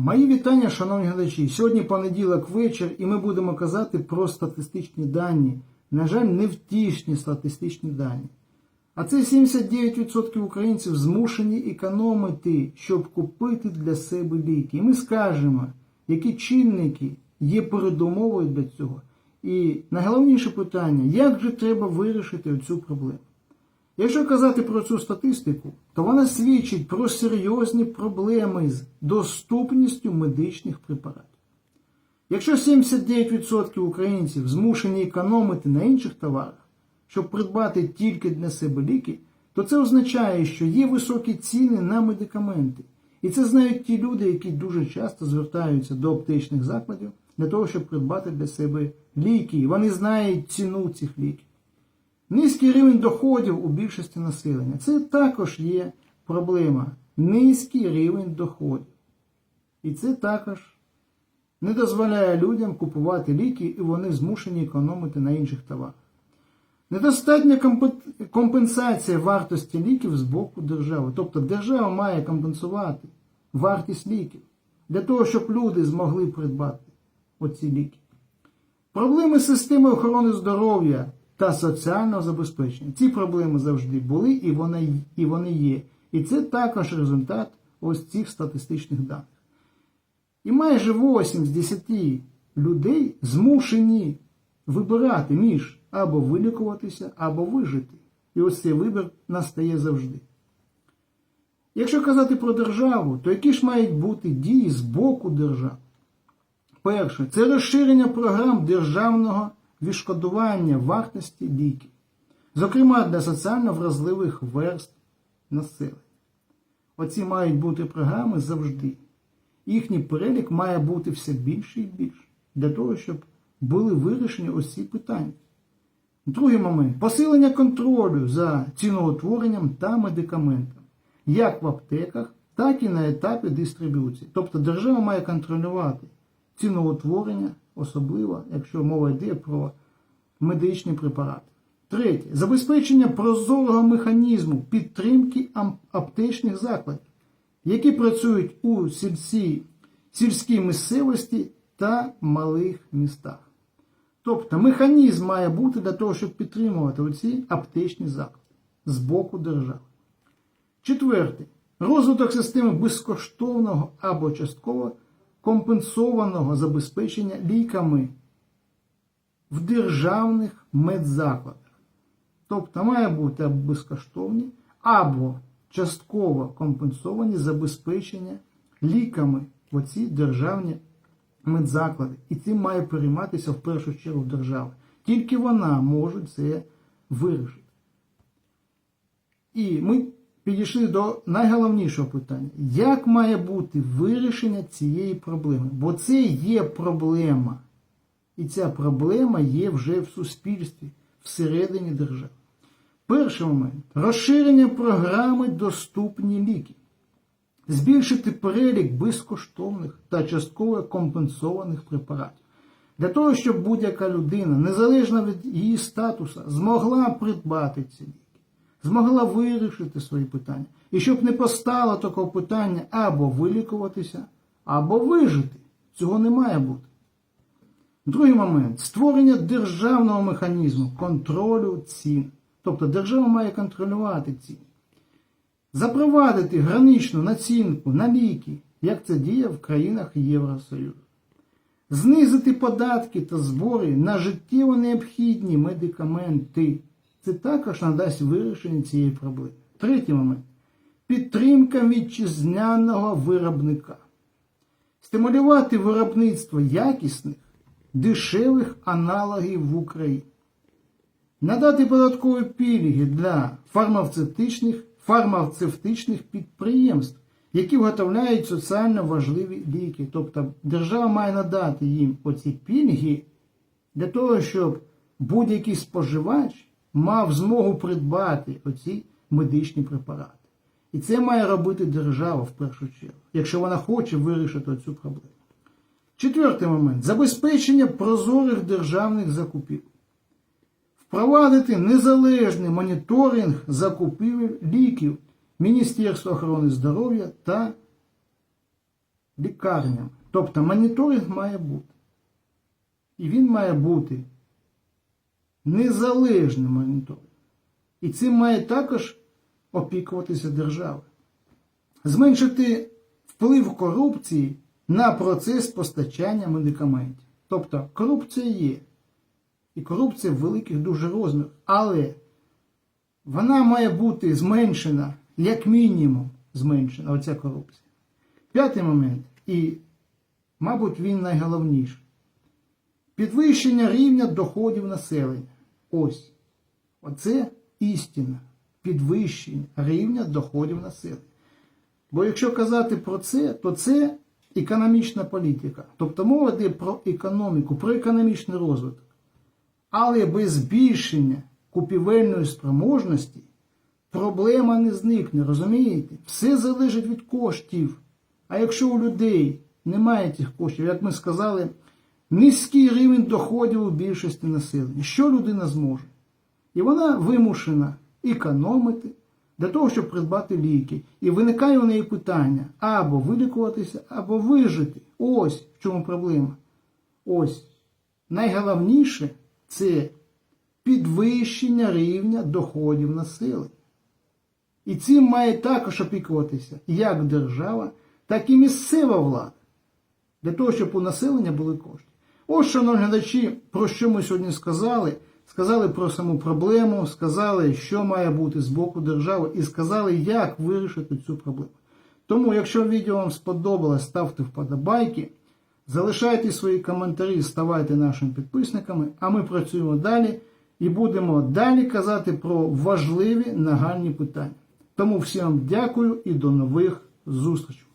Мої вітання, шановні глядачі. Сьогодні понеділок вечір, і ми будемо казати про статистичні дані. На жаль, невтішні статистичні дані. А це 79% українців змушені економити, щоб купити для себе ліки. І ми скажемо, які чинники є передумовою для цього. І найголовніше питання, як же треба вирішити цю проблему? Якщо казати про цю статистику, то вона свідчить про серйозні проблеми з доступністю медичних препаратів. Якщо 79% українців змушені економити на інших товарах, щоб придбати тільки для себе ліки, то це означає, що є високі ціни на медикаменти. І це знають ті люди, які дуже часто звертаються до аптечних закладів для того, щоб придбати для себе ліки. Вони знають ціну цих ліків. Низький рівень доходів у більшості населення. Це також є проблема. Низький рівень доходів. І це також не дозволяє людям купувати ліки, і вони змушені економити на інших товарах. Недостатня компенсація вартості ліків з боку держави. Тобто держава має компенсувати вартість ліків для того, щоб люди змогли придбати оці ліки. Проблеми системи охорони здоров'я та соціального забезпечення. Ці проблеми завжди були і вони, і вони є. І це також результат ось цих статистичних даних. І майже 8 з 10 людей змушені вибирати між або вилікуватися, або вижити. І ось цей вибір настає завжди. Якщо казати про державу, то які ж мають бути дії з боку держави? Перше, це розширення програм державного відшкодування вартості ліків, зокрема для соціально вразливих верств населення. Оці мають бути програми завжди. Їхній перелік має бути все більше і більше для того, щоб були вирішені ці питання. Другий момент посилення контролю за ціноутворенням та медикаментами, як в аптеках, так і на етапі дистриб'юції. Тобто держава має контролювати ціноутворення, особливо, якщо мова йде про медичні препарати. Третє. Забезпечення прозорого механізму підтримки аптечних закладів, які працюють у сільській, сільській місцевості та малих містах. Тобто механізм має бути для того, щоб підтримувати оці аптечні заклади з боку держави. Четверте. Розвиток системи безкоштовного або частково компенсованого забезпечення ліками в державних медзакладах. Тобто має бути або безкоштовні, або частково компенсовані забезпечення ліками в оці державні медзаклади. І цим має перейматися в першу чергу держава. Тільки вона може це вирішити. І ми підійшли до найголовнішого питання: як має бути вирішення цієї проблеми? Бо це є проблема. І ця проблема є вже в суспільстві, всередині держави. Перший момент розширення програми доступні ліки. Збільшити перелік безкоштовних та частково компенсованих препаратів. Для того, щоб будь-яка людина, незалежно від її статусу, змогла придбати ці ліки, змогла вирішити свої питання. І щоб не постало такого питання або вилікуватися, або вижити. Цього не має бути. Другий момент створення державного механізму контролю цін. Тобто держава має контролювати ціни. Запровадити граничну націнку на ліки, як це діє в країнах Євросоюзу. Знизити податки та збори на життєво необхідні медикаменти. Це також надасть вирішення цієї проблеми. Третій момент. Підтримка вітчизняного виробника. Стимулювати виробництво якісних, дешевих аналогів в Україні. Надати податкові пільги для фармацевтичних, фармацевтичних підприємств, які виготовляють соціально важливі ліки. Тобто держава має надати їм оці пільги для того, щоб будь-який споживач мав змогу придбати оці медичні препарати. І це має робити держава в першу чергу, якщо вона хоче вирішити цю проблему. Четвертий момент забезпечення прозорих державних закупівель. Впровадити незалежний моніторинг закупівель ліків Міністерства охорони здоров'я та лікарнями. Тобто моніторинг має бути. І він має бути незалежним моніторингом. І цим має також опікуватися держава. Зменшити вплив корупції на процес постачання медикаментів. Тобто корупція є. І корупція в великих дуже розмірах. Але вона має бути зменшена, як мінімум, зменшена, оця корупція. П'ятий момент, і, мабуть, він найголовніший. Підвищення рівня доходів населення. Ось. Оце істина. Підвищення рівня доходів населення. Бо якщо казати про це, то це економічна політика. Тобто мова йде про економіку, про економічний розвиток. Але без збільшення купівельної спроможності проблема не зникне, розумієте? Все залежить від коштів. А якщо у людей немає тих коштів, як ми сказали, низький рівень доходів у більшості населення, що людина зможе? І вона вимушена економити для того, щоб придбати ліки. І виникає у неї питання або вилікуватися, або вижити. Ось в чому проблема. Ось найголовніше це підвищення рівня доходів населення. І цим має також опікуватися як держава, так і місцева влада. Для того, щоб у населення були кошти. Ось, шановні глядачі, про що ми сьогодні сказали. Сказали про саму проблему, сказали, що має бути з боку держави, і сказали, як вирішити цю проблему. Тому, якщо відео вам сподобалось, ставте вподобайки, залишайте свої коментарі, ставайте нашими підписниками, а ми працюємо далі і будемо далі казати про важливі нагальні питання. Тому всім дякую і до нових зустрічей.